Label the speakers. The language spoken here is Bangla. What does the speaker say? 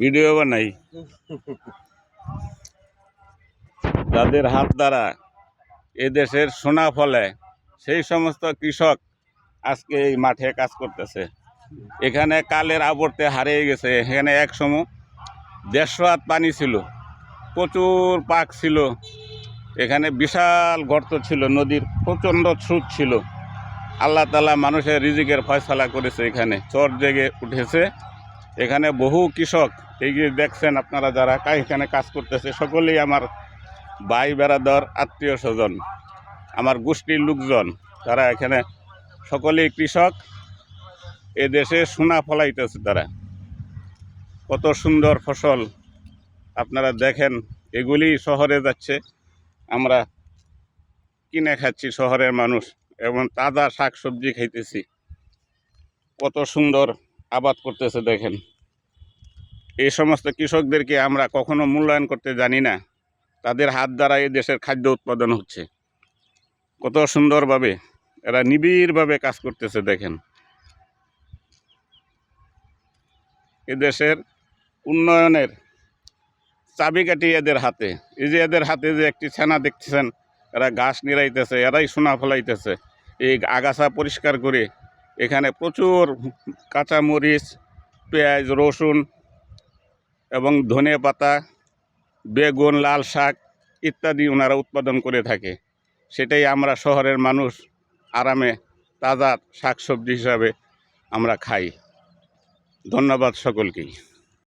Speaker 1: ভিডিও বানাই। যাদের হাত দ্বারা এদেশের সোনা ফলে, সেই সমস্ত কৃষক আজকে এই মাঠে কাজ করতেছে। এখানে কালের আবর্তে হারিয়ে গেছে। এখানে এক সময় দেড়শো হাত পানি ছিল, প্রচুর পাক ছিল। এখানে বিশাল গর্ত ছিল, নদীর প্রচণ্ড স্রোত ছিল। আল্লাহ তালা মানুষের রিজিকের ফয়সলা করেছে এখানে। চর জেগে উঠেছে। এখানে বহু কৃষক, এই যে দেখছেন আপনারা যারা এখানে কাজ করতেছে, সকলেই আমার ভাই বেড়াদর আত্মীয় স্বজন, আমার গোষ্ঠীর লোকজন, তারা এখানে সকলেই কৃষক। এ দেশে সোনা ফলাইতেছে তারা। কত সুন্দর ফসল আপনারা দেখেন, এগুলি শহরে যাচ্ছে, আমরা কিনে খাচ্ছি শহরের মানুষ, এবং তাজা শাক সবজি খাইতেছি। কত সুন্দর আবাদ করতেছে, দেখেন। এই সমস্ত কৃষকদেরকে আমরা কখনো মূল্যায়ন করতে জানি না। তাদের হাত দ্বারা এই দেশের খাদ্য উৎপাদন হচ্ছে। কত সুন্দরভাবে এরা নিবিড়ভাবে কাজ করতেছে, দেখেন। এ দেশের উন্নয়নের চাবিকাঠি এদের হাতে। এই যে এদের হাতে যে একটি ছানা দেখতেছেন, এরা ঘাস নিড়াইতেছে, এরাই সোনা ফলাইতেছে। এই আগাছা পরিষ্কার করে এখানে প্রচুর কাঁচামরিচ, পেঁয়াজ, রসুন এবং ধনে পাতা, বেগুন, লাল শাক ইত্যাদি ওনারা উৎপাদন করে থাকে। সেটাই আমরা শহরের মানুষ আরামে তাজা শাকসবজি হিসাবে আমরা খাই। ধন্যবাদ সকলকেই।